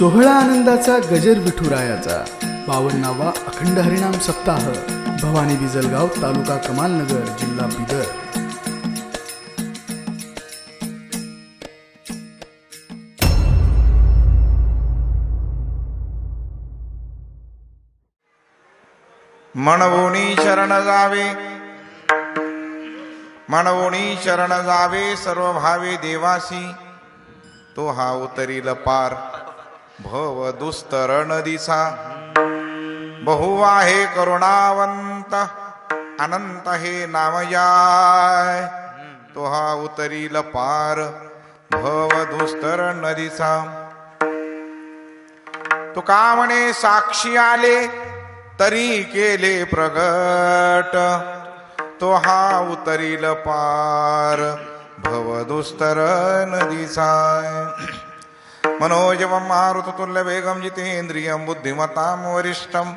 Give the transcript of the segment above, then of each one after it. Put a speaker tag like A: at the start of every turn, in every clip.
A: सोहळा आनंदाचा गजर विठुरायाचा. बावन्नावा अखंड हरिणाम सप्ताह. भवानी बिजलगाव तालुका कमालनगर जिल्हा बिदर.
B: मनवोणी शरण जावे मनवोणी शरण जावे सर्व भावे देवासी. तो हा उतरील पार. भव दुस्तर नदीचा बहुवा हे करुणावंत अनंत हे नामयाय। तोहा उतरील पार भव दुस्तर नदीचा तुका म्हणे साक्षी आले तरी केले प्रगट। तो हा उतरील पार भव दुस्तर नदीचा मनोजवं मारुततुल्य वेगं जितेन्द्रियं बुद्धिमतां वरिष्ठं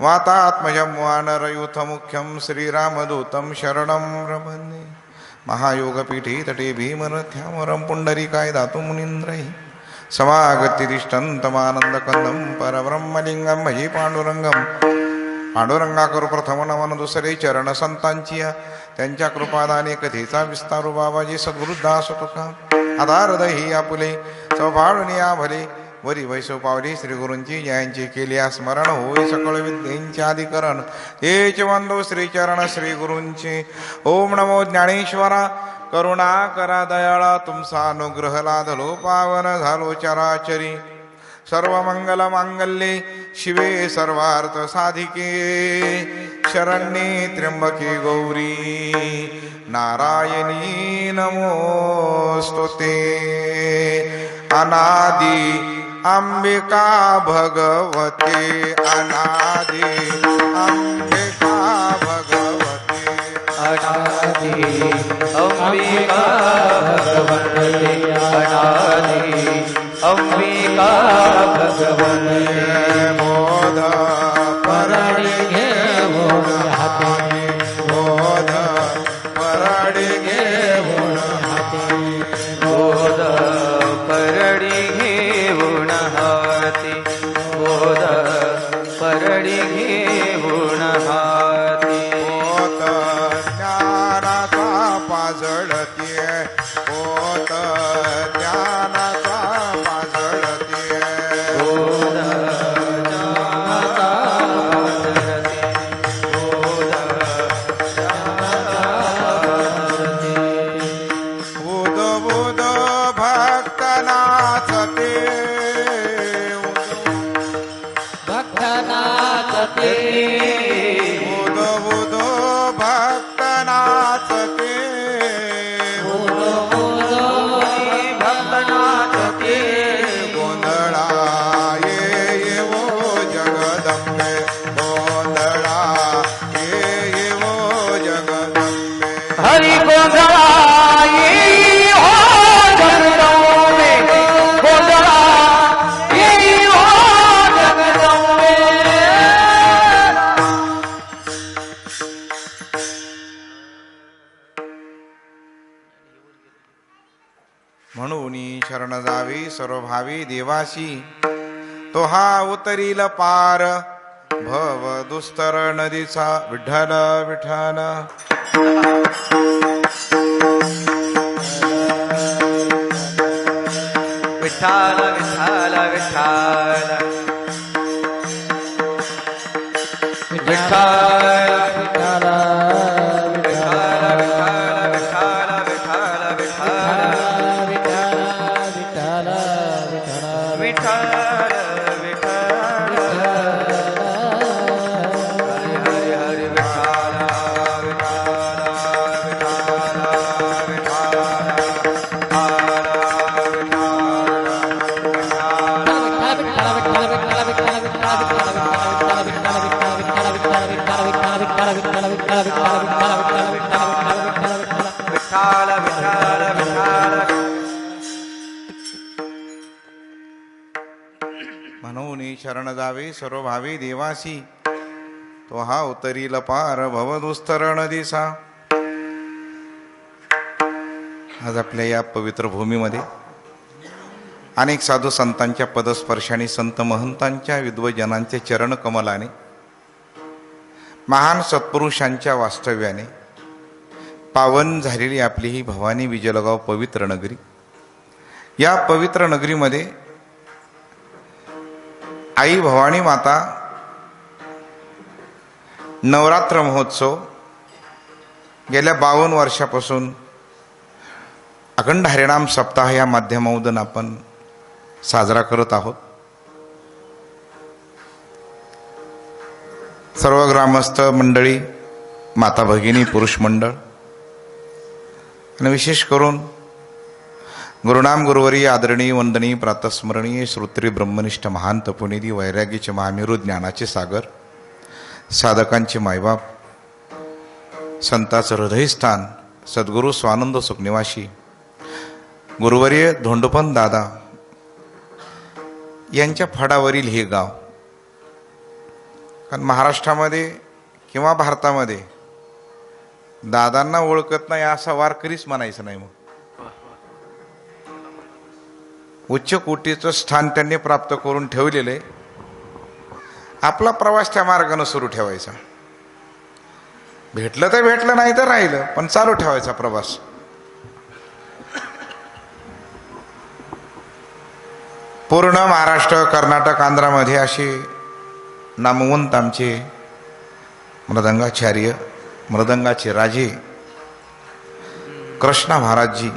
B: वातात्मजं वानरयूथमुख्यं श्रीरामदूतं शरणं प्रपन्ये महायोगपीठे तटे भीमरथ्यामरं पुण्डरीकाय दातु मुनीन्द्रैः समागतिरिष्टन्तमानन्दकन्दं परब्रह्मलिङ्गं भजे पाण्डुरङ्गं पांडुरंगा करू प्रथम नमन दुसरे चरण संतांची त्यांच्या कृपादाने कथेचा विस्तारू बाबाजी सद्गुरुदास तुका आधार दही आपुले सौभाळून भले. वरी वैसो पावली श्रीगुरूंची जयांची केली स्मरण होई सकळ विद्येंचे अधिकरण हेच वंदो श्री चरण ओम नमो ज्ञानेश्वरा. करुणा करा दयाळा. तुमचा अनुग्रह लाधलो पावन झालो चराचरी. सर्व मंगल मांगल्ये. शिवे सर्वार्थ साधिके. शरण्ये त्र्यंबके गौरी. नारायणी नमोस्तुते. अनादि अंबिका भगवते अनादि अंबिका भगवते।
C: अनादि अंबिका भगवते अनादि अंबिका भगवते।
B: बोध सर्व देवाशी तो हा उतरील पार. भव दुस्तर नदीचा विठ्ठल विठ्ठल
C: विठ्ठल. विठ्ठल
B: म्हणून शरण जावे सर्व भावे देवासी। तो हा उतरील पार भवदुस्तरण दिसा आज आपल्या या पवित्र भूमीमध्ये अनेक साधू संतांच्या पदस्पर्शाने संत महंतांच्या विद्वजनांच्या चरण कमलाने महान सत्पुरुषांच्या वास्तव्याने पावन झालेली आपली ही भवानी विजलगाव पवित्र नगरी. या पवित्र नगरीमध्ये आई भवानी माता नवरात्र महोत्सव गेल्या बावन्न वर्षापासून अखंड हरिणाम सप्ताह या माध्यमामधून आपण साजरा करत आहोत. सर्व ग्रामस्थ मंडळी माता भगिनी पुरुष मंडळ आणि विशेष करून गुरुनाम गुरुवरी आदरणीय वंदनीय प्रातस्मरणीय श्रोत्री ब्रह्मनिष्ठ महान तपुनिधी वैराग्याचे महामेरू ज्ञानाचे सागर साधकांचे मायबाप संताचं हृदयस्थान सद्गुरू स्वानंद सुखनिवासी गुरुवर्य धोंडपन दादा यांच्या फडावरील हे गाव. कारण महाराष्ट्रामध्ये किंवा भारतामध्ये दादांना ओळखत नाही असा वारकरीच म्हणायचं नाही मग. उच्च कोटीचं स्थान त्यांनी प्राप्त करून ठेवलेलं आहे. आपला प्रवास त्या मार्गानं सुरू ठेवायचा. भेटलं तर भेटलं नाही तर राहिलं पण चालू ठेवायचा प्रवास. पूर्ण महाराष्ट्र कर्नाटक आंध्रामध्ये असे नामवंत आमचे मृदंगाचार्य मृदंगाचे राजे कृष्णा महाराजजी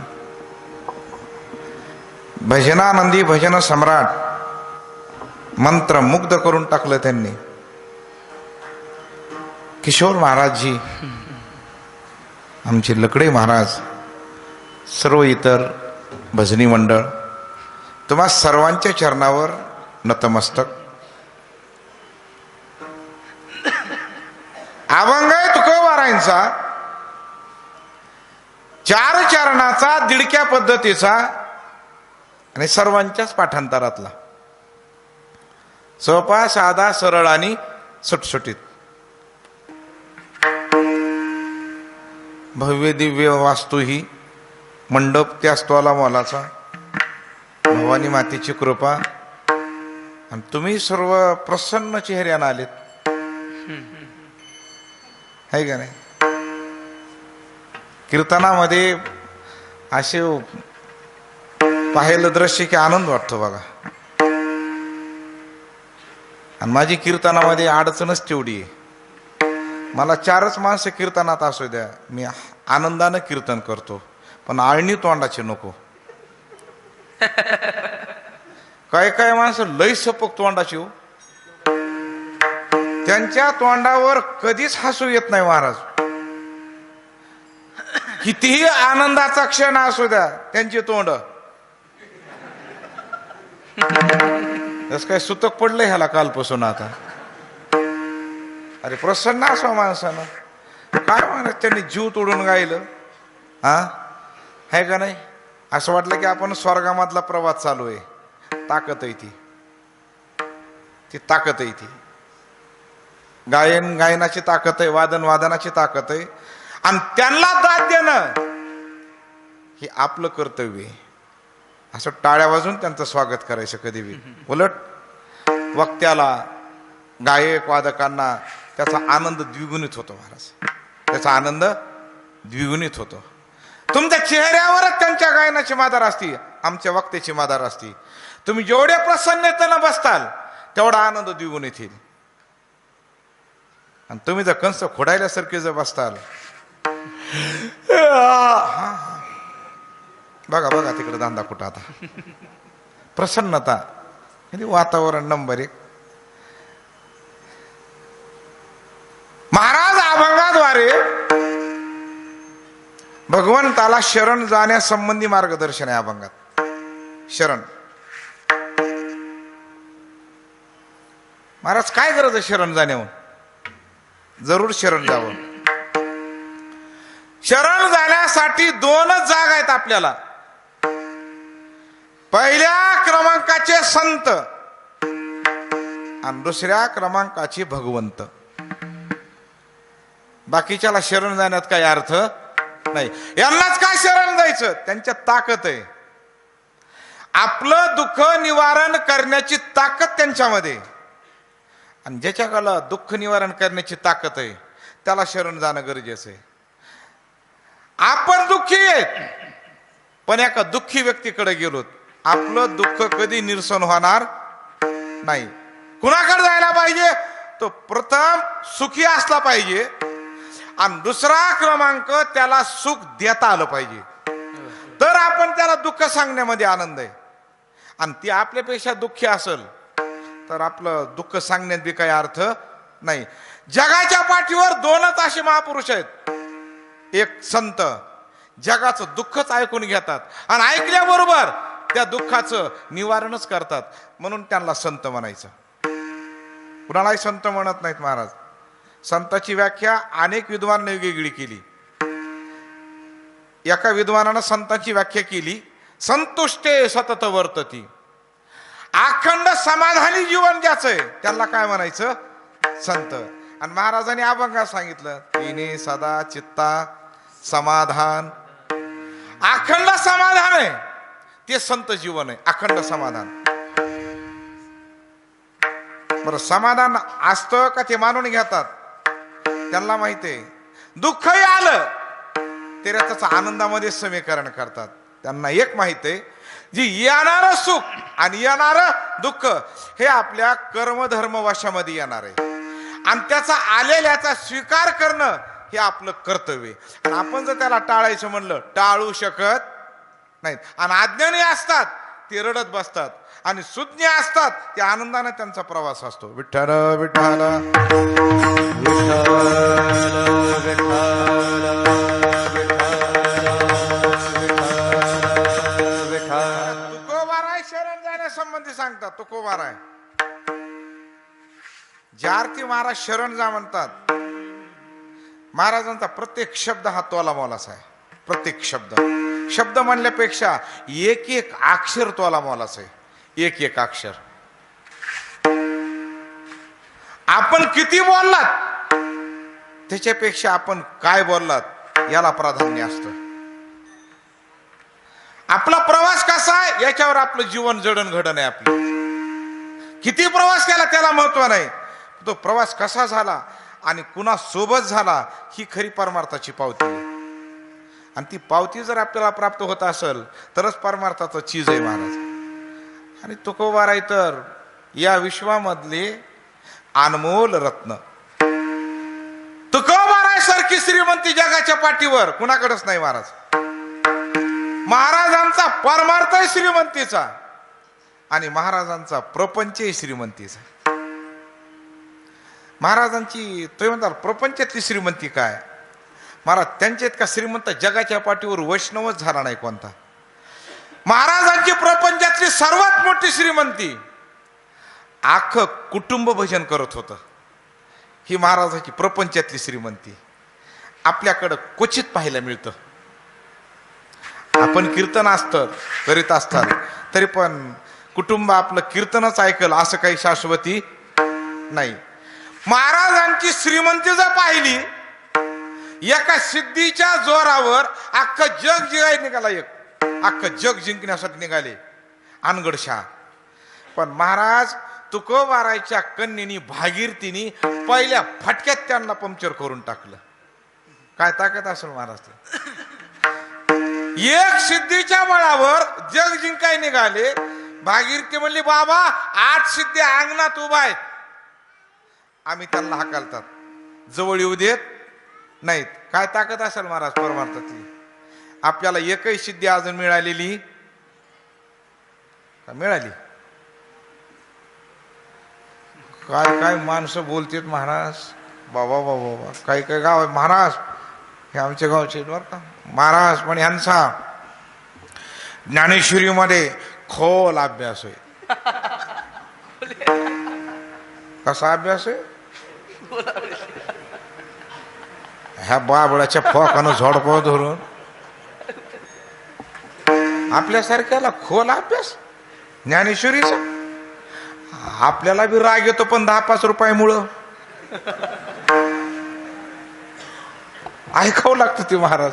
B: भजनानंदी भजन सम्राट मंत्र मुग्ध करून टाकलं त्यांनी. किशोर महाराजजी आमचे लकडे महाराज सर्व इतर भजनी मंडळ तुम्हा सर्वांच्या चरणावर नतमस्तक. अभंग आहे तुकोबारायांचा चार चरणाचा दिडक्या पद्धतीचा आणि सर्वांच्याच पाठांतरातला. सोपा साधा सरळ आणि सुटसुटीत. भव्य दिव्य वास्तू ही मंडप त्या स्तोला मोलाचा. भवानी मातेची कृपा. आणि तुम्ही सर्व प्रसन्न चेहऱ्यानं आलेत. आहे का नाही? कीर्तनामध्ये असे पाहिलं दृश्य की आनंद वाटतो बघा. आणि माझी कीर्तनामध्ये अडचणच तेवढी आहे. मला चारच माणसं कीर्तनात असू द्या मी आनंदानं कीर्तन करतो पण आळणी तोंडाचे नको. काय काय माणसं लय सपक तोंडाची हो. त्यांच्या तोंडावर कधीच हसू येत नाही महाराज. कितीही आनंदाचा क्षण असू द्या त्यांची तोंड. तसं काय सुतक पडलंय ह्याला कालपासून आता? अरे प्रसन्न असो माणसानं. काय म्हणत त्यांनी जीव तोडून गायलं? हा? आहे का नाही? असं वाटलं की आपण स्वर्गामधला प्रवास चालू आहे. ताकद आहे ती. ती ताकद आहे ती. गायन गायनाची ताकद आहे वादन वादनाची ताकद आहे. आणि त्यांना दाद देणं हे आपलं कर्तव्य आहे. असं टाळ्या वाजून त्यांचं स्वागत करायचं कधी बी. उलट वक्त्याला गायक वादकांना त्याचा आनंद द्विगुणित होतो महाराज. त्याचा आनंद द्विगुणित होतो. तुमच्या चेहऱ्यावरच त्यांच्या गायनाची मादार असती आमच्या वक्त्याची मादार असती. तुम्ही जेवढे प्रसन्नतेनं बसताल तेवढा आनंद द्विगुणित येईल. आणि तुम्ही जर कंस खोडायल्यासारखे जर बसताल बघा बघा तिकडे दांदा कुठं आता. प्रसन्नता. म्हणजे वातावरण नंबर एक. महाराज अभंगाद्वारे भगवंताला शरण जाण्यासंबंधी मार्गदर्शन आहे अभंगात. शरण. महाराज काय गरज आहे शरण जाण्यावर जरूर शरण जावं. शरण जाण्यासाठी दोनच जागा आहेत आपल्याला. पहिल्या क्रमांकाचे संत आणि दुसऱ्या क्रमांकाचे भगवंत. बाकीच्याला शरण जाण्यात काही अर्थ नाही. यांनाच काय शरण जायचं त्यांच्यात ताकद आहे. आपलं दुःख निवारण करण्याची ताकद त्यांच्यामध्ये. आणि ज्याच्याकडलं दुःख निवारण करण्याची ताकद आहे त्याला शरण जाणं गरजेचं आहे. आपण दुःखी आहेत पण एका दुःखी व्यक्तीकडे गेलो आपलं दुःख कधी निरसन होणार नाही. कुणाकडे जायला पाहिजे? तो प्रथम सुखी असला पाहिजे आणि दुसरा क्रमांक त्याला सुख देता आलं पाहिजे. तर आपण त्याला दुःख सांगण्यामध्ये आनंद आहे. आणि ती आपल्यापेक्षा दुःखी असेल तर आपलं दुःख सांगण्यात बी काही अर्थ नाही. जगाच्या पाठीवर दोनच असे महापुरुष आहेत. एक संत जगाचं दुःखच ऐकून घेतात. आणि ऐकल्याबरोबर त्या दुःखाचं निवारणच करतात. म्हणून त्यांना संत म्हणायचं. कुणालाही संत म्हणत नाहीत महाराज. संताची व्याख्या अनेक विद्वान वेगवेगळी केली. एका विद्वानानं संतांची व्याख्या केली संतुष्टे सतत वर्तती. अखंड समाधानी जीवन ज्याचं आहे काय म्हणायचं? संत. आणि महाराजांनी अभंगात सांगितलं तिने सदा चित्ता समाधान. अखंड समाधान आहे. ते संत जीवन आहे अखंड समाधान. बरं समाधान असतं का ते मानून घेतात? त्यांना माहिती आहे. दुःखही आलं ते त्याच आनंदामध्ये समीकरण करतात. त्यांना एक माहिती आहे जी येणार सुख आणि येणार दुःख हे आपल्या कर्मधर्म वशामध्ये येणार आहे. आणि त्याचा आलेल्याचा स्वीकार करणं हे आपलं कर्तव्य आणि आपण जर त्याला टाळायचं म्हणलं टाळू शकत नाहीत आणि अज्ञानी असतात ते रडत बसतात आणि सुज्ञ असतात ते आनंदाने त्यांचा प्रवास असतो विठ्ठल विठ्ठल तुकोबाराय शरण जाण्यासंबंधी सांगतात तुकोबाराय ज्या महाराज शरण जा म्हणतात महाराजांचा प्रत्येक शब्द हा तोला मोलाचा आहे प्रत्येक शब्द शब्द म्हणल्यापेक्षा एक एक अक्षर तोला मोलाच आहे. एक एक अक्षर. आपण किती बोललात? त्याच्यापेक्षा आपण काय बोललात याला प्राधान्य असतं. आपला प्रवास कसा आहे? याच्यावर आपलं जीवन जडण घडण आहे आपलं. किती प्रवास केला त्याला महत्त्व नाही. तो प्रवास कसा झाला आणि कुणा सोबत झाला ही खरी परमार्थाची पावती आहे. आणि ती पावती जर आपल्याला प्राप्त होत असेल तरच परमार्थाचं चीज आहे महाराज. आणि तुकोबाराय तर या विश्वामधले अनमोल रत्न. तुकोबाराय सारखी श्रीमंती जगाच्या पाठीवर कुणाकडेच नाही महाराज. महाराजांचा परमार्थ आहे श्रीमंतीचा. आणि महाराजांचा प्रपंचही श्रीमंतीचा. महाराजांची तुम्ही म्हणताल प्रपंचातली श्रीमंती काय? महाराज त्यांच्या इतका श्रीमंत जगाच्या पाठीवर वैष्णवच झाला नाही कोणता. महाराजांची प्रपंचातली सर्वात मोठी श्रीमंती. आख कुटुंब भजन करत होतं. ही महाराजांची प्रपंचातली श्रीमंती. आपल्याकडं क्वचित पाहायला मिळतं. आपण कीर्तन असतं करीत असतात. तरी पण कुटुंब आपलं कीर्तनच ऐकल असं काही शाश्वती नाही. महाराजांची श्रीमंती जर पाहिली एका सिद्धीच्या जोरावर अख्खं जग जिंकाय निघाला एक. अख्खं जग जिंकण्यासाठी निघाले अनगडशा पण महाराज तुकोबारायच्या कन्येनी भागीरथीनी पहिल्या फटक्यात त्यांना पंक्चर करून टाकलं. काय ताकद असेल महाराज? एक सिद्धीच्या बळावर जग जिंकाय निघाले. भागीरथी म्हणली बाबा आठ सिद्धी अंगणात उभा आहेत. आम्ही त्यांना हाकालतात. जवळ येऊ देत. नाहीत. काय ताकद असेल महाराज परमार्थातली? आपल्याला एकही सिद्धी अजून मिळालेली? का मिळाली? काय काय माणसं बोलतेत महाराज? बाबा बाबा बाबा. काही काही गाव आहे. महाराज हे आमच्या गावचे बरं का. महाराज पण यांचा ज्ञानेश्वरीमध्ये खोल अभ्यास आहे. कसा अभ्यास आहे? ह्या बाबळाच्या फोकानं झोडपाव धरून. आपल्यासारख्याला खोल अभ्यास? ज्ञानेश्वरीचा? आपल्याला बी राग येतो पण दहा पाच रुपयामुळं. ऐकावं लागतं ते महाराज.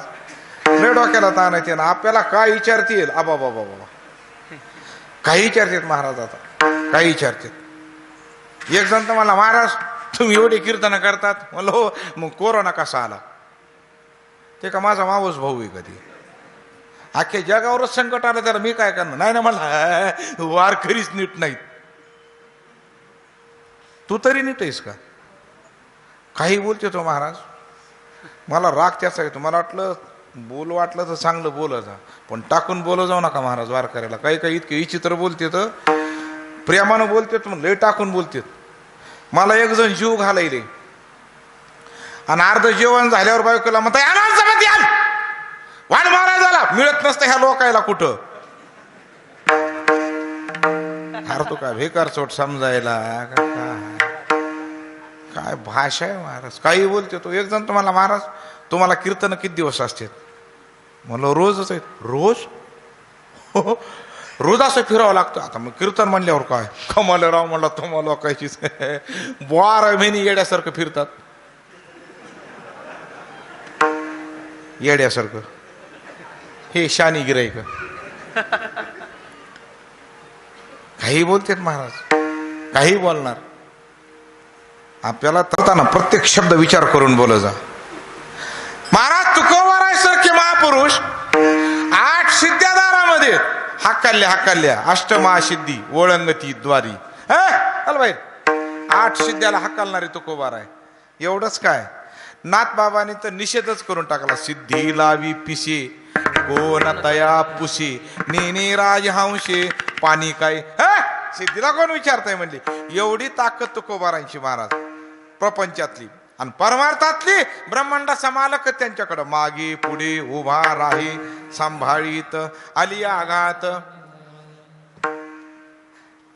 B: लय डोक्याला ताण येते ना आपल्याला काय विचारतील आबा बाबा बाबा काही विचारतात महाराज आता. काही विचारतात. एक जण तर मला महाराज तुम्ही एवढे कीर्तन करतात? म्हणलं हो मग कोरोना कसा आला? ते का माझा मावस भाऊ आहे कधी. अख्ख्या जगावरच संकट आलं त्याला मी काय करणार? नाही ना मला वारकरीच नीट नाहीत. तू तरी नीट आहेस का? काही बोलते तो महाराज. मला राग त्याचा येतो. मला वाटलं बोल वाटलं तर चांगलं बोलत जा. पण टाकून बोल जाऊ नका महाराज वारकऱ्याला. काही काही इतके विचित्र बोलते तर प्रेमानं बोलतेत मग लय टाकून बोलतेत. मला एक जण जीव घालायले. आणि अर्ध जेवण झाल्यावर बायकोला म्हणता "आणाल सगळं द्याल वाढ महाराजाला मिळत नसतं ह्या लोकायला कुठं. अरे तो काय भेकार चोट समजायला काय? काय भाषा आहे महाराज? काही बोलते तो. एक जण तुम्हाला महाराज तुम्हाला कीर्तन किती दिवस असतात? म्हणलं रोजच आहेत. रोज? हो. हो. रोज असं फिरावं लागतं. आता मग कीर्तन म्हणल्यावर काय? कमाल राव म्हणला तुम्हाला लोकांचीच बारा महिने येड्यासारखं फिरतात. येड्यासारखं. हे शानी गिराईक. काही बोलतेत महाराज. काही बोलणार. आपल्याला तरताना प्रत्येक शब्द विचार करून बोल जा. महाराज तुकोबारायसारखे महापुरुष आठ सिद्ध्यादारामध्ये हाकाल्या हाकाल्या अष्टमहासिद्धी ओळंगती द्वारी हल बाई आठ सिद्ध्याला हाकालणारे आहे एवढंच काय नाथ बाबाने तर निषेधच करून टाकला सिद्धी लावी पिसे कोण तया पुसे नेने राजहंशे पाणी काय सिद्धीला कोण विचारताय म्हणले एवढी ताकद तुकोबारांची महाराज प्रपंचातली आणि परमार्थातली ब्रह्मांडाचा मालक त्यांच्याकडं मागे पुढे उभा राही सांभाळीत आली आघात.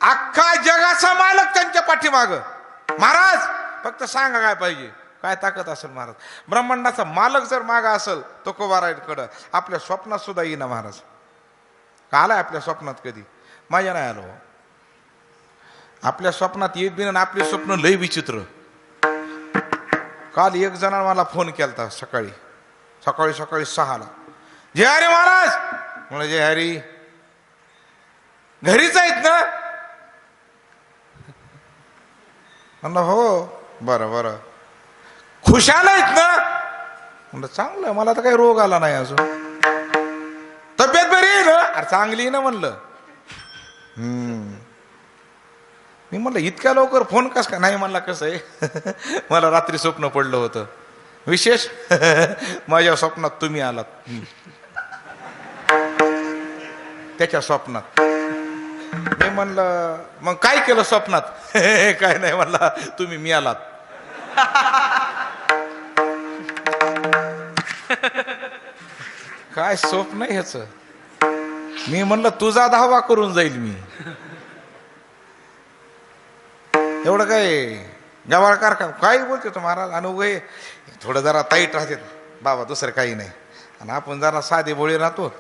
B: अख्खा जगाचा मालक त्यांच्या पाठीमाग. महाराज फक्त सांगा काय पाहिजे? काय ताकद असेल महाराज? ब्रह्मांडाचा मालक जर मागा असेल तो कोबाराकडं आपल्या स्वप्नात सुद्धा येईना महाराज. का आलाय आपल्या स्वप्नात कधी? माझ्या नाही आलो हो. आपल्या स्वप्नात येत बिन आपले स्वप्न लय विचित्र. काल एक जणांना मला फोन केला होता सकाळी. सकाळी सकाळी सहाला. जय हरी महाराज. म्हणलं जय हरी. घरीच आहेत ना? म्हणलं हो. बरं बरं. खुशाल आहेत ना? म्हणलं चांगलं. मला तर काही रोग आला नाही अजून. तब्येत बरी आहे ना? अरे चांगली ना म्हणलं. हम्म. मी म्हणलं इतक्या लवकर फोन कस का? नाही म्हणला कसं आहे? मला रात्री स्वप्न पडलं होतं. विशेष माझ्या स्वप्नात तुम्ही आलात. त्याच्या स्वप्नात. मी म्हणलं मग काय केलं स्वप्नात? काय नाही म्हणला तुम्ही मी आलात. काय स्वप्न आहे ह्याच? मी म्हणलं तुझा धावा करून जाईल मी. एवढं काय? गवाळकार का काही बोलते तो महाराज आणि थोडं जरा ताईट राहते. बाबा दुसरं काही नाही. आणि आपण जरा साधे भोळे राहतो.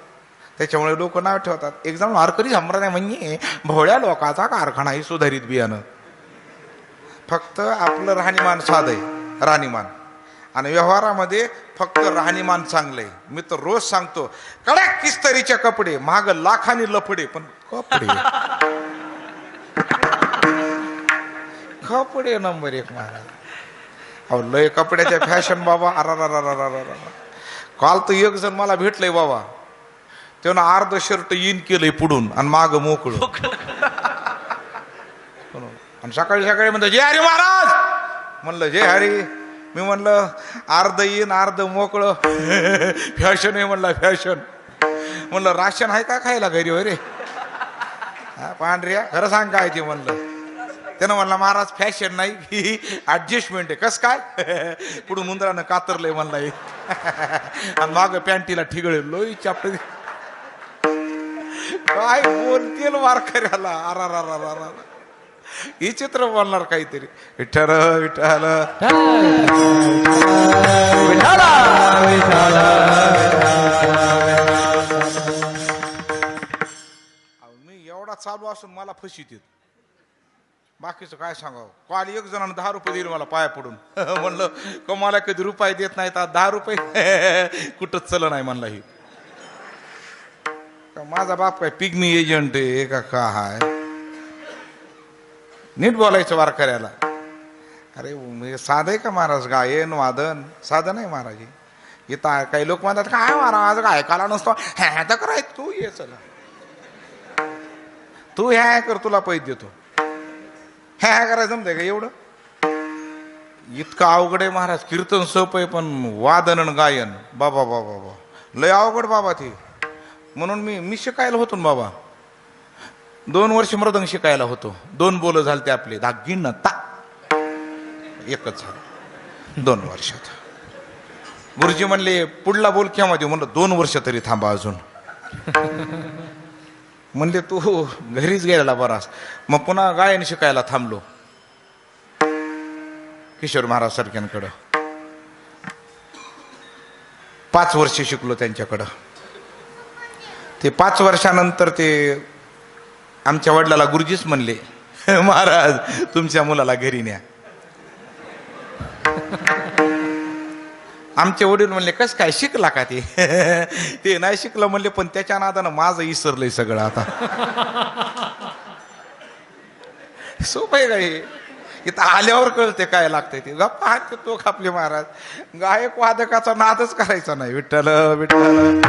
B: त्याच्यामुळे लोक नाव ठेवतात. एक जण वारकरी संप्रदाय म्हणजे भोळ्या लोकाचा कारखाना ही सुधारित बियाणं. फक्त आपलं राहणीमान साध आहे राहणीमान. आणि व्यवहारामध्ये फक्त राहणीमान चांगलं आहे. मी तर रोज सांगतो कडक किस्तरीचे कपडे माग लाखानी लफडे पण कपडे. कपडे नंबर एक महाराज. अहो लय कपड्याच्या फॅशन बाबा. अरा काल तर एक जण मला भेटलंय बाबा. त्यानं अर्ध शर्ट इन केलंय पुढून आणि माग मोकळ. आणि सकाळी सकाळी म्हणलं जय हरी महाराज. म्हणलं जय हरी. मी म्हणलं अर्ध इन अर्ध मोकळं. फॅशन आहे म्हणलं फॅशन म्हणलं राशन आहे का खायला घरी? होय रे. पांढऱ्या. खरं सांग काय ते? म्हणलं. त्यानं म्हणला महाराज फॅशन नाही. ही ऍडजस्टमेंट आहे. कस काय? पुढून उंदरानं कातरलंय म्हणला आणि माग पॅन्टीला ठिगळे लोई चापट काय बोलतील वारकऱ्याला. अरा रा रा रा ही चित्र बोलणार काहीतरी. विठ्ठल विठ्ठल. अहो, मी एवढा चालू असून मला फशी देत. बाकीचं काय सांगावं? काल एक जणानं दहा रुपये दिले मला पाया पडून. म्हणलं कमाला कधी रुपये देत नाहीत आज दहा रुपये. कुठंच चल नाही म्हणला ही. माझा बाप काय पिग्मी एजंट आहे का काय? नीट बोलायचं वारकऱ्याला. अरे साधं आहे का महाराज? गायन वादन. साधं नाही महाराज. हे. इथं काही लोक म्हणतात काय महाराज गायकाला नसतो. ह्या तर कराय तू ये चला. तू ह्या कर तुला पैसे देतो. ह्या करायचं जमतंय का एवढं? इतकं अवघड आहे महाराज कीर्तन सोप आहे पण वादन आणि गायन. बाबा बाबा बाबा. लय अवघड बाबा ते. म्हणून मी मी शिकायला होतो ना बाबा. दोन वर्ष मृदंग शिकायला होतो. दोन बोल झाले ते आपले धागिन ता. एकच झालं. दोन वर्षात. गुरुजी म्हणले पुढला बोल केव्हा देऊ? म्हणलं दोन वर्ष तरी थांबा अजून. म्हणले तू घरीच गेलेला बरास. मग पुन्हा गायन शिकायला थांबलो. किशोर महाराज सारख्यांकडं पाच वर्ष शिकलो त्यांच्याकडं. ते पाच वर्षानंतर ते आमच्या वडिलाला गुरुजीच म्हणले महाराज तुमच्या मुलाला घरी न्या. आमचे वडील म्हणले कस काय शिकला का ते? ते नाही शिकलं म्हणले पण त्याच्या नादानं माझं इसरलंय सगळं आता. सोप आहे का इथं आल्यावर कळते काय लागतंय ते. गप्पा हात तो खापले महाराज. गायक वादकाचा नादच करायचा नाही. विठ्ठल विठ्ठल.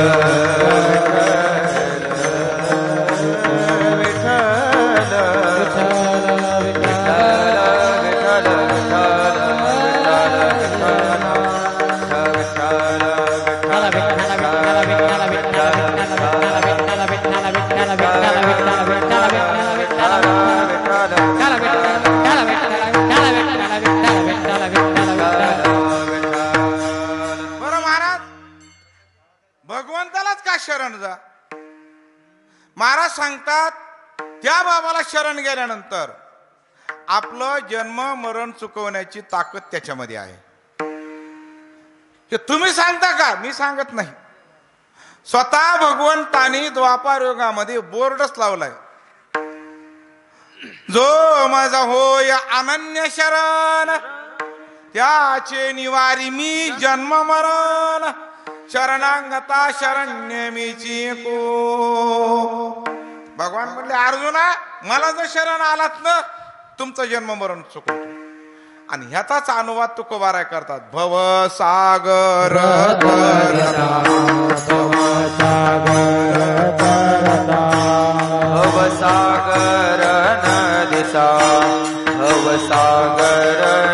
B: विठ्ठल. गेल्यानंतर आपलं जन्म मरण चुकवण्याची ताकद त्याच्यामध्ये आहे. तुम्ही सांगता का? मी सांगत नाही. स्वतः भगवंतानी द्वापार युगामध्ये बोर्डच लावलाय. जो माझा होय अनन्य शरण त्याचे निवारी मी जन्म मरण शरणांगता शरण्य मीची को भगवान म्हणले अर्जुना मला जर शरण आलात ना तुमचं जन्म मरण चुकवतो आणि ह्याचाच अनुवाद तुकोबाराय करतात. भव सागर
C: भवसागर नदिसा भवसागर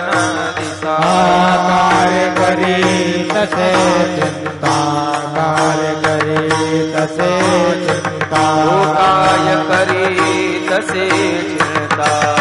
C: नदिसा
D: कार्य करी तसे चिंता कार्य करी तसे चिंता.
C: काय करी तसे चिंता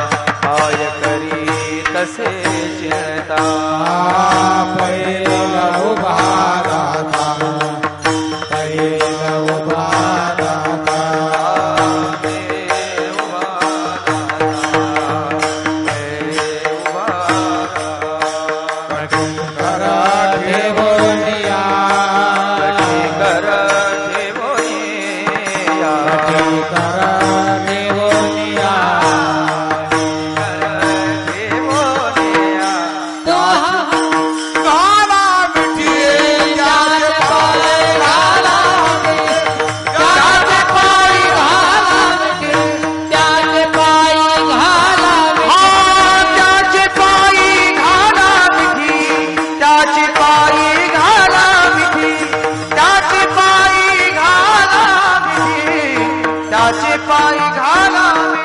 D: my dhala